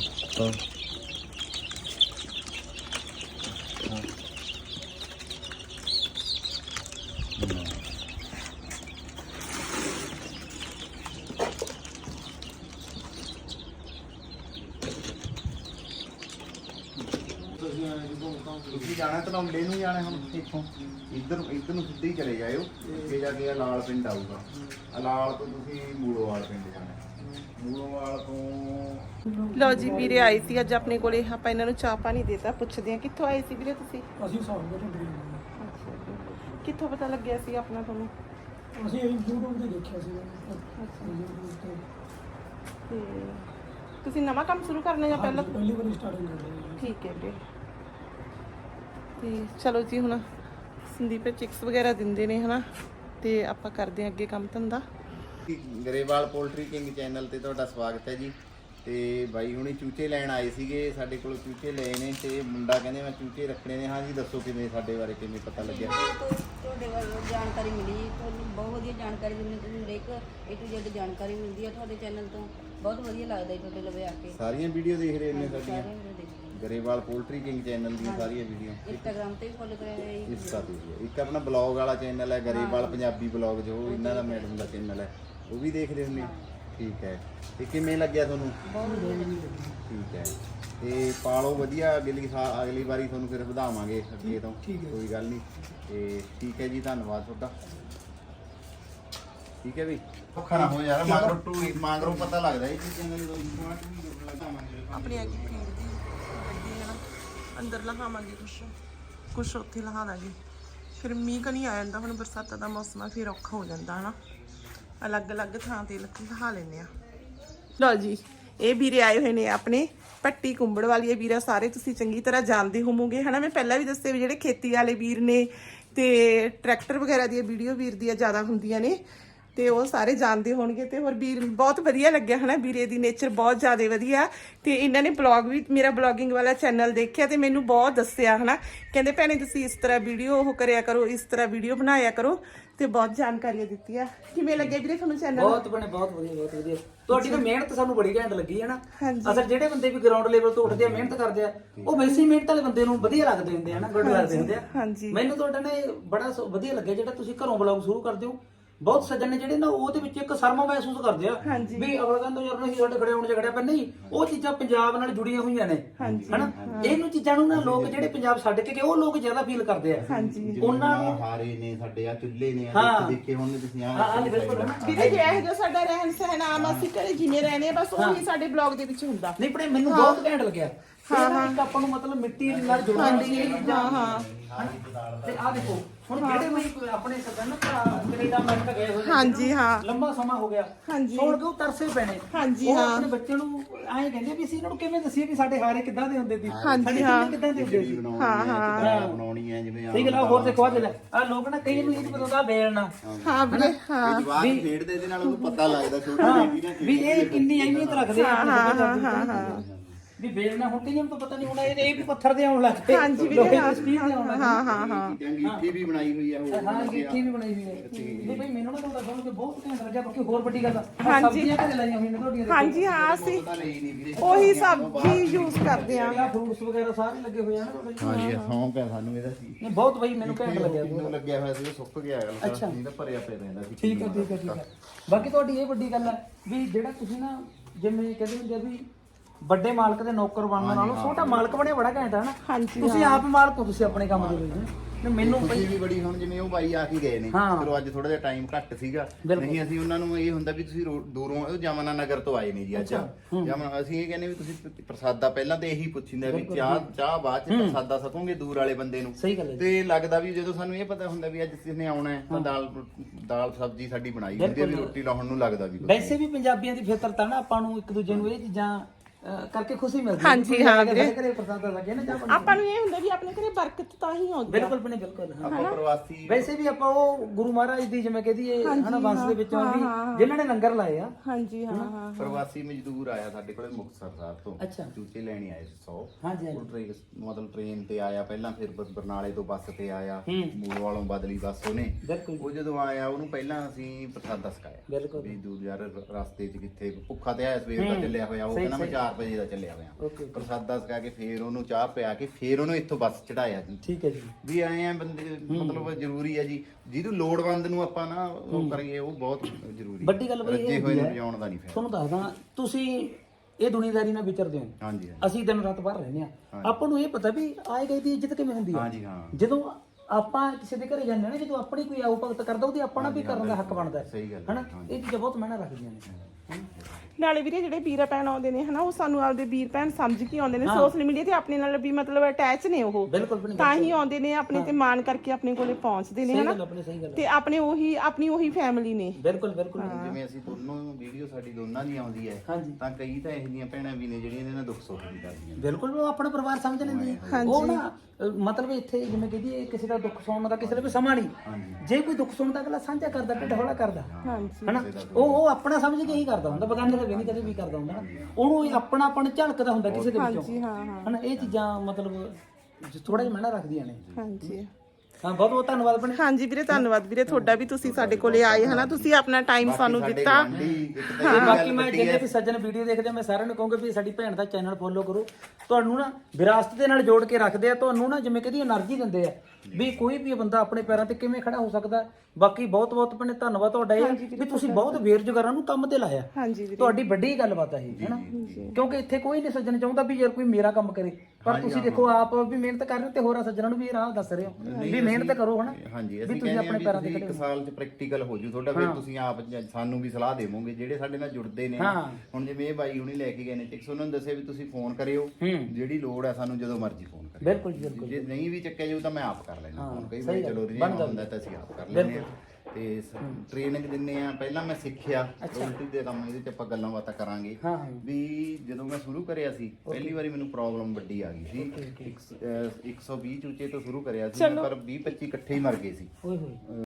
ਸੱਤ ਤੁਸੀਂ ਜਾਣਾ ਤਲੌਂਡੇ ਨੂੰ ਜਾਣਾ ਹੁਣ ਇੱਥੋਂ? ਇੱਧਰ ਇੱਧਰ ਨੂੰ ਸਿੱਧੇ ਹੀ ਚਲੇ ਜਾਇਓ। ਅੱਗੇ ਜਾ ਕੇ ਆ ਲਾਲ ਪਿੰਡ ਆਊਗਾ। ਆ ਲਾਲ ਤੋਂ ਤੁਸੀਂ ਮੂਲੋਵਾਲ ਪਿੰਡ ਜਾਣਾ। ਮੂਲੋਵਾਲ ਤੋਂ ਲਓ ਜੀ ਵੀਰੇ ਆਏ ਸੀ ਅੱਜ ਆਪਣੇ ਕੋਲੇ ਆਪਾਂ ਇਹਨਾਂ ਨੂੰ ਚਾਹ ਪਾਣੀ ਦੇਤਾ ਪੁੱਛਦੇ ਆ ਕਿੱਥੋਂ ਆਏ ਸੀ ਵੀਰੇ ਤੁਸੀਂ? ਅਸੀਂ ਸੌਂਗ ਢੰਡਰੀ ਹੁੰਦੇ ਕਿੱਥੋਂ ਪਤਾ ਲੱਗਿਆ ਸੀ ਆਪਣਾ ਤੁਹਾਨੂੰ। ਅਸੀਂ YouTube ਤੇ ਦੇਖਿਆ ਸੀ। ਤੇ। ਤੇ ਤੁਸੀਂ ਨਵਾਂ ਕੰਮ ਸ਼ੁਰੂ ਕਰਨਾ ਜਾਂ ਪਹਿਲਾਂ? ਪਹਿਲੀ ਵਾਰੀ ਸਟਾਰਟਿੰਗ ਕਰ ਰਹੇ ਹਾਂ ਠੀਕ ਹੈ ਵੀਰੇ। ਤੇ ਚਲੋ ਜੀ ਹੁਣ ਸੰਦੀਪ ਚਿਕਸ ਵਗੈਰਾ ਦਿੰਦੇ ਨੇ ਹਨਾ? ਤੇ ਆਪਾਂ ਕਰਦੇ ਹਾਂ ਅੱਗੇ ਕੰਮ ਧੰਦਾ। ਗਰੇਵਾਲ ਪੋਲਟਰੀ ਕਿੰਗ ਚੈਨਲ ਤੇ ਤੁਹਾਡਾ ਸਵਾਗਤ ਹੈ ਜੀ। ਤੇ ਬਾਈ ਹੁਣੀ ਚੂਚੇ ਲੈਣ ਆਏ ਸੀਗੇ ਸਾਡੇ ਕੋਲ ਚੂਚੇ ਲਏ ਨੇ ਤੇ ਮੁੰਡਾ ਕਹਿੰਦੇ ਮੈਂ ਚੂਚੇ ਰੱਖਣੇ ਨੇ। ਹਾਂ ਜੀ ਦੱਸੋ ਕਿਵੇਂ ਸਾਡੇ ਬਾਰੇ ਕਿਵੇਂ ਪਤਾ ਲੱਗਿਆ? ਤੁਹਾਡੇ ਵੱਲੋਂ ਜਾਣਕਾਰੀ ਮਿਲੀ। ਤੁਹਾਨੂੰ ਬਹੁਤ ਵਧੀਆ ਜਾਣਕਾਰੀ ਦਿੰਦੇ ਤੁਹਾਨੂੰ ਹਰੇਕ ਏ ਟੂ ਜ਼ੈਡ ਜਾਣਕਾਰੀ ਮਿਲਦੀ ਹੈ ਤੁਹਾਡੇ ਚੈਨਲ ਤੋਂ। ਬਹੁਤ ਵਧੀਆ ਲੱਗਦਾ ਹੈ ਤੁਹਾਡੇ ਲਵੇ ਆ ਕੇ। ਸਾਰੀਆਂ ਵੀਡੀਓ ਦੇਖ ਰਹੇ ਨੇ ਸਾਡੀਆਂ। ਗਰੇਵਾਲ ਪੋਲਟਰੀ ਕਿੰਗ ਚੈਨਲ ਦੀਆਂ ਸਾਰੀਆਂ ਵੀਡੀਓ ਇੰਸਟਾਗ੍ਰam ਤੇ ਵੀ ਫੋਲੋ ਕਰਿਆ ਹੋਇਆ ਜੀ। ਇੱਕ ਆਪਣਾ ਬਲੌਗ ਵਾਲਾ ਚੈਨਲ ਹੈ ਗਰੇਵਾਲ ਪੰਜਾਬੀ ਬਲੌਗ ਜੋ ਇਹਨਾਂ ਦਾ ਮੈਡਮ ਦਾ ਚੈਨਲ ਹੈ। ਉਹ ਵੀ ਦੇਖਦੇ ਹੁੰਦੇ? ਠੀਕ ਹੈ। ਤੇ ਕਿਵੇਂ ਲੱਗਿਆ ਤੁਹਾਨੂੰ? ਠੀਕ ਹੈ। ਤੇ ਪਾਲੋ ਵਧੀਆ ਅਗਲੀ ਸਾ- ਅਗਲੀ ਵਾਰੀ ਤੁਹਾਨੂੰ ਫਿਰ ਵਧਾਵਾਂਗੇ ਅੱਗੇ ਤੋਂ। ਠੀਕ ਹੈ। ਕੋਈ ਗੱਲ ਨਹੀਂ। ਤੇ ਠੀਕ ਹੈ ਜੀ ਧੰਨਵਾਦ ਤੁਹਾਡਾ। ਠੀਕ ਹੈ ਵੀ? ਔਖਾ ਨਾ ਹੋ ਯਾਰ ਮਾਗਰੋ ਟੂ ਮਾਗਰੋ ਪਤਾ ਲੱਗਦਾ ਇਹ ਚੀਜ਼ਾਂ ਦਾ ਜਦੋਂ ਸਮਾਰਟ ਵੀ ਲਗਾਵਾਂਗੇ ਆਪਣੀ ਅੱਗੇ ਫੀਡ ਦੀ ਲੱਗੀ ਹੈ ਨਾ ਅੰਦਰ ਲਹਾਵਾਂਗੇ ਕੁਛ। ਕੁਛ ਉੱਥੇ ਲਹਾ ਦਾਂਗੇ ਫਿਰ ਮੀਂਹ ਕਣੀ ਆ ਜਾਂਦਾ ਹੁਣ ਬਰਸਾਤਾਂ ਦਾ ਮੌਸਮ ਆ ਫਿਰ ਔਖਾ ਹੋ ਜਾਂਦਾ ਹਨਾ। ਅਲੱਗ-ਅਲੱਗ ਥਾਂ ਤੇ ਲੱਗੀ ਲਹਾ ਲੈਨੇ ਆ ਲਓ ਜੀ, ਇਹ ਵੀਰੇ ਆਏ ਹੋਏ ਨੇ ਆਪਣੇ ਪੱਟੀ ਕੁੰਬੜ ਵਾਲੀ ਇਹ ਵੀਰਾ ਸਾਰੇ, ਤੁਸੀਂ ਚੰਗੀ ਤਰ੍ਹਾਂ ਜਾਣਦੇ ਹੋਵੋਗੇ। ਹਨਾ, ਮੈਂ ਪਹਿਲਾਂ ਵੀ ਦੱਸਿਆ ਵੀ ਜਿਹੜੇ ਖੇਤੀ ਵਾਲੇ ਵੀਰ ਨੇ ਤੇ ਟਰੈਕਟਰ ਵਗੈਰਾ ਦੀਆਂ ਵੀਡੀਓ ਵੀਰ ਦੀਆਂ ਜ਼ਿਆਦਾ ਹੁੰਦੀਆਂ ਨੇ। ਤੇ ਉਹ ਸਾਰੇ ਜਾਣਦੇ ਹੋਣਗੇ ਤੇ ਹੋਰ ਵੀਰ ਬਹੁਤ ਵਧੀਆ ਲੱਗਿਆ ਹਨਾ ਵੀਰੇ ਦੀ ਨੇਚਰ ਬਹੁਤ ਜ਼ਿਆਦਾ ਵਧੀਆ। ਤੇ ਇਹਨਾਂ ਨੇ ਬਲੌਗ ਵੀ ਮੇਰਾ ਬਲੌਗਿੰਗ ਵਾਲਾ ਚੈਨਲ ਦੇਖਿਆ ਤੇ ਮੈਨੂੰ ਬਹੁਤ ਦੱਸਿਆ ਹਨਾ। ਕਹਿੰਦੇ ਭੈਣੇ ਤੁਸੀਂ ਇਸ ਤਰ੍ਹਾਂ ਵੀਡੀਓ ਉਹ ਕਰਿਆ ਕਰੋ ਇਸ ਤਰ੍ਹਾਂ ਵੀਡੀਓ ਬਣਾਇਆ ਕਰੋ ਤੇ ਬਹੁਤ ਜਾਣਕਾਰੀਆਂ ਦਿੱਤੀਆਂ। ਕਿਵੇਂ ਲੱਗਿਆ ਵੀਰੇ ਤੁਹਾਨੂੰ ਚੈਨਲ ਬਹੁਤ ਬਣੇ ਬਹੁਤ ਵਧੀਆ ਬਹੁਤ ਵਧੀਆ। ਤੁਹਾਡੀ ਤਾਂ ਮਿਹਨਤ ਸਾਨੂੰ ਬੜੀ ਘੈਂਟ ਲੱਗੀ ਹੈ ਨਾ। ਹਾਂਜੀ। ਅਸਲ ਜਿਹੜੇ ਬੰਦੇ ਵੀ ਗਰਾਊਂਡ ਲੈਵਲ ਤੋਂ ਉੱਠਦੇ ਆ ਮਿਹਨਤ ਕਰਦੇ ਆ ਉਹ ਵੈਸੇ ਹੀ ਮਿਹਨਤ ਵਾਲੇ ਬੰਦੇ ਨੂੰ ਵਧੀਆ ਲੱਗਦੇ ਹੁੰਦੇ ਆ ਨਾ ਗੁੱਡ ਲੱਗਦੇ ਹੁੰਦੇ ਆ। ਹਾਂਜੀ। ਮੈਨੂੰ ਤੁਹਾਡਾ ਨੇ ਬੜਾ ਸ- ਵਧੀਆ ਲੱਗਿਆ ਜਿਹੜਾ ਤੁਸੀਂ ਘਰੋਂ ਬਲੌਗ ਸ਼ੁਰੂ ਕਰਦੇ ਹੋ। ਬਹੁਤ ਸੱਜਣ ਨੇ ਜਿਹੜੇ ਨਾ ਉਹਦੇ ਵਿੱਚ ਇੱਕ ਸ਼ਰਮ ਮਹਿਸੂਸ ਕਰਦੇ ਆ ਹਾਂਜੀ। ਵੀ ਅਗਲਾ ਕਹਿੰਦਾ ਯਾਰ ਨਹੀਂ ਸਾਡੇ ਖੜੇ ਹੋਣ ਝਗੜਿਆ ਪਰ ਨਹੀਂ ਉਹ ਚੀਜ਼ਾਂ ਪੰਜਾਬ ਨਾਲ ਜੁੜੀਆਂ ਹੋਈਆਂ ਨੇ। ਹਨਾ? ਇਹਨੂੰ ਚੀਜ਼ਾਂ ਨੂੰ ਨਾ ਲੋਕ ਜਿਹੜੇ ਪੰਜਾਬ ਛੱਡ ਕੇ ਗਏ ਉਹ ਲੋਕ ਜ਼ਿਆਦਾ ਫੀਲ ਕਰਦੇ ਆ। ਹਾਂਜੀ। ਉਹਨਾਂ ਨੂੰ ਹਾਰੇ ਨੇ ਸਾਡੇ ਆ ਚੁੱਲ੍ਹੇ ਨੇ ਆ ਹਾਂ। ਦੇਖੇ ਦੇਖੇ ਹੁਣ ਤੁਸੀਂ ਆ ਹਾਂ ਹਾਂ ਬਿਲਕੁਲ। ਵੀਰੇ ਜੇ ਇਹ ਜੋ ਸਾਡਾ ਰਹਿਣ ਸਹਿਣ ਆਮ ਅਸੀਂ ਘਰੇ ਜਿਵੇਂ ਰਹਿੰਦੇ ਆ ਬਸ ਉਹੀ ਸਾਡੇ ਬਲੌਗ ਦੇ ਵਿੱਚ ਹੁੰਦਾ। ਨਹੀਂ ਪਰ ਇਹ ਮੈਨੂੰ ਬਹੁਤ ਘੈਂਟ ਲੱਗਿਆ। ਹਾਂ ਹਾਂ। ਇੱਕ ਆਪਾਂ ਨੂੰ ਮਤਲਬ ਮਿੱਟੀ ਨਾਲ ਜੁੜਨਾ ਹਾਂਜੀ, ਇਹ ਚੀਜ਼ਾਂ। ਹਾਂ, ਹਾਂ। ਤੇ ਆ ਦੇਖੋ ਹੁਣ ਜਿਹੜੇ ਵੀ ਕੋਈ ਆਪਣੇ ਸੱਜਣ ਨਾ ਭਰਾ ਕੈਨੇਡਾ ਅਮਰੀਕਾ ਗਏ ਹੋਏ ਨੇ, ਹਾਂਜੀ, ਹਾਂ। ਲੰਬਾ ਸਮਾਂ ਹੋ ਗਿਆ ਹਾਂਜੀ। ਸੁਣ ਕੇ ਉਹ ਤਰਸੇ ਪੈਣੇ ਹਾਂਜੀ, ਉਹ ਹਾਂ। ਆਪਣੇ ਬੱਚਿਆਂ ਨੂੰ ਐਂ ਕਹਿੰਦੇ ਵੀ ਅਸੀਂ ਇਹਨਾਂ ਨੂੰ ਕਿਵੇਂ ਦੱਸੀਏ ਵੀ ਸਾਡੇ ਹਾਰੇ ਕਿੱਦਾਂ ਦੇ ਹੁੰਦੇ ਸੀ? ਹਾਂਜੀ, ਸਾਡੇ ਹਾਂ। ਕਿੱਦਾਂ ਦੇ ਹੁੰਦੇ ਸੀ? ਹਾਂ ਹਾਂ ਬਣਾਉਣੀ ਹੈ ਜਿਵੇਂ ਠੀਕ ਹੈ ਨਾ ਹੋਰ ਦੇਖੋ ਆ ਦੇ ਆ ਲੋਕ ਨਾ ਕਈ ਨੂੰ ਇਹ ਨਹੀਂ ਪਤਾ ਹੁੰਦਾ ਬੇਲਣਾ ਹਾਂ ਵੀਰੇ ਹਾਂ। ਜਵਾਕ ਖੇਡਦੇ ਇਹਦੇ ਨਾਲ ਉਹਨੂੰ ਪਤਾ ਲੱਗਦਾ ਛੋਟੀ ਹਾਂ ਬੇਬੀ ਨਾਲ ਵੀ ਇਹ ਕਿੰਨੀ ਅਹਿਮੀਅਤ ਰੱਖਦੇ ਆ ਆਪਣੇ ਹਾਂ, ਸੱਭਿਆਚਾਰ ਹਾਂ, ਦੀ। ਹਾਂ, ਵੀ ਬੇਲਣਾ ਹੁਣ ਨੂੰ ਤਾਂ ਪਤਾ ਨਹੀਂ ਹੋਣਾ ਇਹ ਇਹ ਵੀ ਪੱਥਰ ਦੇ ਆਉਣ ਲੱਗ ਪਏ। ਹਾਂਜੀ ਵੀਰੇ ਲੋਹੇ ਹਾਂ ਦੇ ਸਟੀਲ ਦੇ ਆਉਣ ਲੱਗ ਪਏ। ਹਾਂ ਹਾਂ। ਹਾਂ। ਅੰਗੀਠੀ ਵੀ ਬਣਾਈ ਹੋਈ ਆ ਹੋਰ ਹਾਂ ਗਿੱਠੀ ਵੀ ਬਣਾਈ ਹੋਈ ਹੈ ਨਹੀਂ ਭਾਈ ਮੈਨੂੰ ਨਾ ਤੁਹਾਡਾ ਸੁਣ ਕੇ ਬਹੁਤ ਘੈਂਟ ਲੱਗਿਆ ਬਾਕੀ ਹੋਰ ਵੱਡੀ ਗੱਲ ਆ। ਆਹ ਹਾਂਜੀ। ਸਬਜ਼ੀਆਂ ਘਰੇ ਲਾਈਆਂ ਹੋਈਆਂ ਨੇ ਤੁਹਾਡੀਆਂ? ਹਾਂਜੀ ਹਾਂ ਅਸੀਂ ਪਤਾ ਲਈ ਨਹੀਂ ਵੀਰੇ। ਉਹੀ ਸਬਜ਼ੀ ਯੂਜ਼ ਕਰਦੇ ਆ। ਆ ਫਰੂਟਸ ਵਗੈਰਾ ਸਾਰੇ ਲੱਗੇ ਹੋਏ ਆ ਨਾ ਤੁਹਾਡੇ। ਹਾਂਜੀ ਸੌਂਕ ਹੈ ਸਾਨੂੰ ਇਹਦਾ ਸੀ ਨਹੀਂ ਬਹੁਤ ਭਾਈ ਮੈਨੂੰ ਘੈਂਟ ਲੱਗਿਆ ਕਿੰਨੂ ਲੱਗਿਆ ਹੋਇਆ ਸੀ ਉਹ ਸੁੱਕ ਗਿਆ ਗੱਲ ਅੱਛਾ। ਨਹੀਂ ਤਾਂ ਭਰਿਆ ਪਿਆ ਰਹਿੰਦਾ ਸੀ। ਠੀਕ ਹੈ ਠੀਕ ਹੈ ਠੀਕ ਹੈ ਬਾਕੀ ਤੁਹਾਡੀ ਇਹ ਵੱਡੀ ਗੱਲ ਹੈ ਵੀ ਜਿਹੜਾ ਤੁਸੀਂ ਨਾ ਜਿਵੇਂ ਕਹਿੰਦੇ ਹੁੰਦੇ ਆ ਵੀ ਵੱਡੇ ਮਾਲਕ ਦੇ ਨੌਕਰ ਬਣਨ ਨਾਲੋਂ ਛੋਟਾ ਮਾਲਕ ਬਣਿਆ ਬੜਾ ਘੈਂਟ ਹੈ ਨਾ। ਹਾਂਜੀ, ਤੁਸੀਂ ਆਪ ਮਾਲਕ ਹੋ ਤੁਸੀਂ ਆਪਣੇ ਕੰਮ ਦੇ ਵਿੱਚ। ਤੇ ਮੈਨੂੰ ਖੁਸ਼ੀ ਵੀ ਬੜੀ ਹੁਣ ਜਿਵੇਂ ਉਹ ਬਾਈ ਆ ਕੇ ਗਏ ਨੇ। ਹਾਂ। ਚਲੋ ਅੱਜ ਥੋੜਾ ਜਿਹਾ ਟਾਈਮ ਘੱਟ ਸੀਗਾ। ਬਿਲਕੁਲ। ਨਹੀਂ ਅਸੀਂ ਉਹਨਾਂ ਨੂੰ ਇਹ ਹੁੰਦਾ ਵੀ ਤੁਸੀਂ ਰੋ- ਦੂਰੋਂ ਉਹ ਜਮਨਾ ਨਗਰ ਤੋਂ ਆਏ ਨੇ ਜੀ ਅੱਜ। ਜਮਨਾ ਅਸੀਂ ਇਹ ਕਹਿੰਦੇ ਵੀ ਤੁਸੀਂ ਪ- ਪ੍ਰਸਾਦਾ ਪਹਿਲਾਂ ਤੇ ਇਹੀ ਪੁੱਛਿੰਦਾ ਵੀ ਚਾਹ ਚਾਹ ਬਾਅਦ ਚ ਪ੍ਰਸਾਦਾ ਸਕੋਗੇ ਦੂਰ ਵਾਲੇ ਬੰਦੇ ਨੂੰ? ਸਹੀ ਗੱਲ ਹੈ ਤੇ ਲੱਗਦਾ ਵੀ ਜਦੋਂ ਸਾਨੂੰ ਇਹ ਪਤਾ ਹੁੰਦਾ ਵੀ ਅੱਜ ਕਿਸੇ ਨੇ ਆਉਣਾ ਹੈ ਤਾਂ ਦਾਲ ਦਾਲ ਸਬਜ਼ੀ ਸਾਡੀ ਬਣਾਈ ਹੁੰਦੀ ਹੈ ਵੀ ਰੋਟੀ ਲਾਉਣ ਨੂੰ ਲੱਗਦਾ ਵੀ ਕੁਛ। ਵੈਸੇ ਵੀ ਪੰਜਾਬੀਆਂ ਦੀ ਫਿਤਰਤ ਆ ਨਾ ਆਪਾਂ ਨੂੰ ਇੱਕ ਦੂਜੇ ਨੂੰ ਇਹ ਚੀਜ਼ਾਂ ਕਰਕੇ ਖੁਸ਼ੀ ਮਿਲਦੀ ਹਾਂਜੀ, ਹਾਂ ਵੀਰੇ। ਘਰੇ ਪ੍ਰਸਾਦਾ ਲੱਗੇ ਨਾ ਪਾਣੀ। ਆਪਾਂ ਨੂੰ ਇਹ ਹੁੰਦਾ ਵੀ ਆਪਣੇ ਘਰੇ ਬਰਕਤ ਤਾਂ ਹੀ ਆਉਂਦੀ ਬਿਲਕੁਲ ਬਣੇ ਬਿਲਕੁਲ ਹਾਂ। ਆਪਾਂ ਪ੍ਰਵਾਸੀ ਵੈਸੇ ਵੀ ਆਪਾਂ ਉਹ ਗੁਰੂ ਮਹਾਰਾਜ ਦੀ ਜਿਵੇਂ ਕਹਦੀਏ ਹਨਾ ਵੰਸ਼ ਦੇ ਵਿੱਚੋਂ ਵੀ ਜਿਨ੍ਹਾਂ ਨੇ ਲੰਗਰ ਲਾਏ ਆ। ਹਾਂਜੀ ਹਾਂ ਹਾਂ ਪ੍ਰਵਾਸੀ ਮਜ਼ਦੂਰ ਆਇਆ ਸਾਡੇ ਕੋਲੇ ਮੁਕਤਸਰ ਸਾਹਿਬ ਤੋਂ। ਅੱਛਾ। ਚੂਚੇ ਲੈਣੇ ਆਏ 100 ਹਾਂਜੀ ਉਹ ਟ੍ਰੇਨ ਮਤਲਬ ਟ੍ਰੇਨ ਤੇ ਆਇਆ ਪਹਿਲਾਂ ਫਿਰ ਬਰਨਾਲੇ ਤੋਂ ਬੱਸ ਤੇ ਆਇਆ। ਹੂੰ। ਮੂਲ ਵਾਲੋਂ ਬਦਲੀ ਬੱਸ ਉਹਨੇ। ਬਿਲਕੁਲ। ਉਹ ਜਦੋਂ ਆਇਆ ਉਹਨੂੰ ਪਹਿਲਾਂ ਅਸੀਂ ਪ੍ਰਸਾਦਾ ਸਕਾਇਆ ਬਿਲਕੁਲ। ਵੀ ਦੂਰ ਯਾਰ ਰਸਤੇ 'ਚ ਕਿੱਥੇ ਭੁੱਖਾ ਤੇ ਆਇਆ ਸਵੇਰ ਦਾ ਚੱਲਿਆ ਹੋਇਆ ਉਹ ਕਹਿੰਦਾ ਮੈਂ ਚਾਰ ਵਜੇ ਦਾ ਚੱਲਿਆ ਹੋਇਆ। ਓਕੇ ਪ੍ਰਸਾਦਾ ਸਕਾ ਕੇ ਫੇਰ ਉਹਨੂੰ ਚਾਹ ਪਿਆ ਕੇ ਫੇਰ ਉਹਨੂੰ ਇੱਥੋਂ ਬੱਸ ਚੜਾਇਆ ਜੀ। ਠੀਕ ਹੈ ਜੀ। ਵੀ ਆਏ ਆ ਬੰਦੇ ਮਤਲਬ ਜ਼ਰੂਰੀ ਹੈ ਜੀ। ਜਿਹਨੂੰ ਲੋੜਵੰਦ ਨੂੰ ਆਪਾਂ ਨਾ ਉਹ ਕਰੀਏ ਉਹ ਬਹੁਤ ਜ਼ਰੂਰੀ ਹੈ। ਵੱਡੀ ਗੱਲ ਬਈ ਇਹ ਹੋਏ ਨੂੰ। ਵਜਾਉਣ ਦਾ ਨਹੀਂ ਫਾਇਦਾ। ਤੁਹਾਨੂੰ ਦੱਸਦਾ ਤੁਸੀਂ ਇਹ ਦੁਨੀਆਦਾਰੀ ਨਾਲ ਵਿਚਰਦੇ ਹੋ। ਹਾਂਜੀ ਹਾਂਜੀ। ਅਸੀਂ ਦਿਨ ਰਾਤ ਬਾਹਰ ਰਹਿੰਦੇ ਆ ਆਪਾਂ ਨੂੰ ਇਹ ਪਤਾ ਵੀ ਆਏ ਗਏ ਦੀ ਇੱਜ਼ਤ ਕਿਵੇਂ ਹੁੰਦੀ ਹੈ। ਹਾਂਜੀ ਹਾਂ। ਜਦੋਂ ਆਪਾਂ ਕਿਸੇ ਦੇ ਘਰੇ ਜਾਂਦੇ ਹਾਂ ਨਾ ਜਦੋਂ ਆਪਣੀ ਕੋਈ ਆਉ ਭਗਤ ਕਰਦਾ ਉਹਦੀ ਆਪਣਾ ਵੀ ਕਰਨ ਦਾ ਹੱਕ ਬਣਦਾ ਹੈ। ਸਹੀ ਗੱਲ ਹੈ। ਹਨਾ? ਇਹ ਚੀਜ਼ਾਂ ਬਹੁਤ ਮਹਿਣਾ ਰੱਖਦੀਆਂ ਨੇ? ਨਾਲੇ ਵੀਰੇ ਜਿਹੜੇ ਵੀਰ ਭੈਣ ਆਉਂਦੇ ਨੇ ਹਨਾ ਉਹ ਸਾਨੂੰ ਆਪਦੇ ਵੀਰ ਭੈਣ ਸਮਝ ਕੇ ਆਉਂਦੇ ਨੇ ਸੋਸ਼ਲ ਮੀਡੀਆ ਤੇ ਆਪਣੇ ਨਾਲ ਵੀ ਮਤਲਬ ਅਟੈਚ ਨੇ ਉਹ। ਬਿਲਕੁਲ ਤਾਂ ਹੀ ਆਉਂਦੇ ਨੇ ਆਪਣੇ ਤੇ ਮਾਣ ਕਰਕੇ ਆਪਣੇ ਕੋਲੇ ਪਹੁੰਚਦੇ ਨੇ ਹਨਾ। ਗੱਲ ਆਪਣੀ ਸਹੀ ਗੱਲ ਹੈ। ਤੇ ਆਪਣੇ ਉਹੀ ਆਪਣੀ ਉਹੀ ਫੈਮਿਲੀ ਨੇ। ਬਿਲਕੁਲ ਬਿਲਕੁਲ। ਜਿਵੇਂ ਅਸੀਂ ਦੋਨੋਂ ਵੀਡੀਓ ਸਾਡੀ ਦੋਨਾਂ ਦੀ ਆਉਂਦੀ ਹੈ ਤਾਂ ਕਈ ਤਾਂ ਇਹੋ ਜਿਹੀਆਂ ਭੈਣਾਂ ਵੀ ਨੇ ਜਿਹੜੀਆਂ ਇਹਨਾਂ ਨਾਲ ਦੁੱਖ ਸੁੱਖ ਵੀ ਕਰਦੀਆਂ। ਬਿਲਕੁਲ ਉਹ ਆਪਣਾ ਪਰਿਵਾਰ ਸਮਝ ਲੈਂਦੇ ਆ ਉਹ ਨਾ ਮਤਲਬ ਇੱਥੇ ਜਿਵੇਂ ਕਹਦੀ ਕਿਸੇ ਦਾ ਦੁੱਖ ਸੁਣਨ ਦਾ ਕਿਸੇ ਦਾ ਵੀ ਸਮਾਂ ਨਹੀਂ। ਜੇ ਕੋਈ ਦੁੱਖ ਸੁਣਦਾ ਅਗਲਾ ਸਾਂਝਾ ਕਰਦਾ ਢਿੱਡ ਹੌਲਾ ਕਰਦਾ। ਹਾਂਜੀ। ਹਨਾ? ਉਹ ਉਹ ਆਪਣਾ ਸਮਝ ਕੇ ਹੀ ਕਰਦਾ। ਹੁੰਦਾ ਬਗਾਨੇ ਦਾ ਵੀ ਨਹੀਂ ਕਦੇ ਵੀ ਕਰਦਾ ਹੁੰਦਾ ਨਾ। ਉਹਨੂੰ ਇਹ ਆਪਣਾਪਣ ਝਲਕਦਾ ਹੁੰਦਾ ਕਿਸੇ ਦੇ ਵਿੱਚੋਂ। ਹਾਂ ਹਾਂ। ਹਨਾ ਇਹ ਚੀਜ਼ਾਂ ਮਤਲਬ ਥੋੜਾ ਜਿਹਾ ਮਹਿਣਾ ਰੱਖਦੀਆਂ ਨੇ। ਹਾਂਜੀ। ਹਾਂ ਬਹੁਤ ਬਹੁਤ ਧੰਨਵਾਦ ਭੈਣੇ ਹਾਂਜੀ ਵੀਰੇ ਧੰਨਵਾਦ ਵੀਰੇ। ਤੁਹਾਡਾ ਵੀ ਤੁਸੀਂ ਸਾਡੇ ਕੋਲੇ ਆਏ ਹਨਾ? ਤੁਸੀਂ ਆਪਣਾ ਟਾਈਮ ਸਾਨੂੰ ਦਿੱਤਾ। ਬਾਕੀ ਮੈਂ ਜਿਹੜੇ ਵੀ ਸੱਜਣ ਵੀਡੀਓ ਦੇਖਦੇ ਆ, ਮੈਂ ਸਾਰਿਆਂ ਨੂੰ ਕਹੂੰਗਾ ਵੀ ਸਾਡੀ ਭੈਣ ਦਾ ਚੈਨਲ ਫੋਲੋ ਕਰੋ। ਤੁਹਾਨੂੰ ਨਾ ਵਿਰਾਸਤ ਦੇ ਨਾਲ ਜੋੜ ਕੇ ਰੱਖਦੇ ਆ ਤੁਹਾਨੂੰ ਨਾ ਜਿਵੇਂ ਕਹਦੀ એનર્ਜੀ ਦਿੰਦੇ ਆ ਵੀ ਕੋਈ ਵੀ ਬੰਦਾ ਆਪਣੇ ਪੈਰਾਂ ਤੇ ਕਿਵੇਂ ਖੜਾ ਹੋ ਸਕਦਾ। ਬਾਕੀ ਬਹੁਤ ਬਹੁਤ ਭੈਣੇ ਧੰਨਵਾਦ ਤੁਹਾਡਾ ਇਹ ਵੀ ਤੁਸੀਂ ਬਹੁਤ ਬੇਰੁਜ਼ਗਾਰਾਂ ਨੂੰ ਕੰਮ ਤੇ ਲਾਇਆ। ਹਾਂਜੀ ਤੁਹਾਡੀ ਵੱਡੀ ਗੱਲਬਾਤ ਹੈ ਇਹ ਕਿਉਂਕਿ ਇੱਥੇ ਕੋਈ ਨਹੀਂ ਸੱਜਣ ਚਾਹੁੰਦਾ ਵੀ ਯਾਰ ਕੋਈ ਮੇਰਾ ਕੰਮ ਕਰੇ। ਪਰ ਤੁਸੀਂ ਦੇਖੋ ਆਪ ਵੀ ਮਿਹਨਤ ਕਰ ਰਹੇ ਹੋ ਤੇ ਹੋਰਾਂ ਸੱਜਣਾਂ ਨੂੰ ਵੀ ਇਹ ਰਾਹ ਦੱਸ ਰਹੇ ਹੋ। ਵੀ ਮਿਹਨਤ ਕਰੋ ਹਨਾ? ਹਾਂਜੀ ਅਸੀਂ ਤੁਸੀਂ ਆਪਣੇ ਪੈਰਾਂ ਤੇ ਖੜੇ ਇੱਕ ਸਾਲ ਚ ਪ੍ਰੈਕਟੀਕਲ ਹੋ ਜੂ ਤੁਹਾਡਾ ਫਿਰ ਤੁਸੀਂ ਆਪ ਸਾਨੂੰ ਵੀ ਸਲਾਹ ਦੇਵੋਗੇ ਜਿਹੜੇ ਸਾਡੇ ਨਾਲ ਜੁੜਦੇ ਨੇ। ਹਾਂ। ਹੁਣ ਜਿਵੇਂ ਇਹ ਬਾਈ ਹੁਣੀ ਲੈ ਕੇ ਗਏ ਨੇ ਟਿਕਸ ਉਹਨਾਂ ਨੂੰ ਦੱਸਿਆ ਵੀ ਤੁਸੀਂ ਫੋਨ ਕਰਿਓ। ਹੂੰ। ਜਿਹੜੀ ਲੋੜ ਹੈ ਸਾਨੂੰ ਜਦੋਂ ਮਰਜ਼ੀ ਫੋਨ ਕਰਿਓ। ਬਿਲਕੁਲ ਜੀ ਬਿਲਕੁਲ ਜੇ ਨਹੀਂ ਵੀ ਚੱਕਿਆ ਜਾਊ ਤਾਂ ਮੈਂ ਆਪ ਕਰ ਲੈਣਾ ਫੋਨ। ਕਈ ਵਾਰੀ ਚਲੋ ਰੀ ਬਣ ਜਾਂਦਾ। ਹੁੰਦਾ ਤਾਂ ਅਸੀਂ ਆਪ ਕਰ ਲੈਂਦੇ ਆ ਤੇ ਟ੍ਰੇਨਿੰਗ ਦਿੰਨੇ ਆ ਪਹਿਲਾਂ ਮੈਂ ਸਿੱਖਿਆ ਰੋਟੀ ਦੇ ਕੰਮ ਇਹਦੇ ਚ ਆਪਾਂ ਗੱਲਾਂ ਬਾਤਾਂ ਕਰਾਂਗੇ। ਹਾਂ ਹਾਂ। ਵੀ ਜਦੋਂ ਮੈਂ ਸ਼ੁਰੂ ਕਰਿਆ ਸੀ ਪਹਿਲੀ ਵਾਰੀ ਮੈਨੂੰ ਪ੍ਰੋਬਲਮ ਵੱਡੀ ਆ ਗਈ ਸੀ। ਇੱਕ- ਅਹ 120 ਚੂਚੇ ਤੋਂ ਸ਼ੁਰੂ ਕਰਿਆ ਸੀ ਪਰ 20 25 ਇਕੱਠੇ ਹੀ ਮਰ ਗਏ ਸੀ। ਓਏ ਹੋਏ।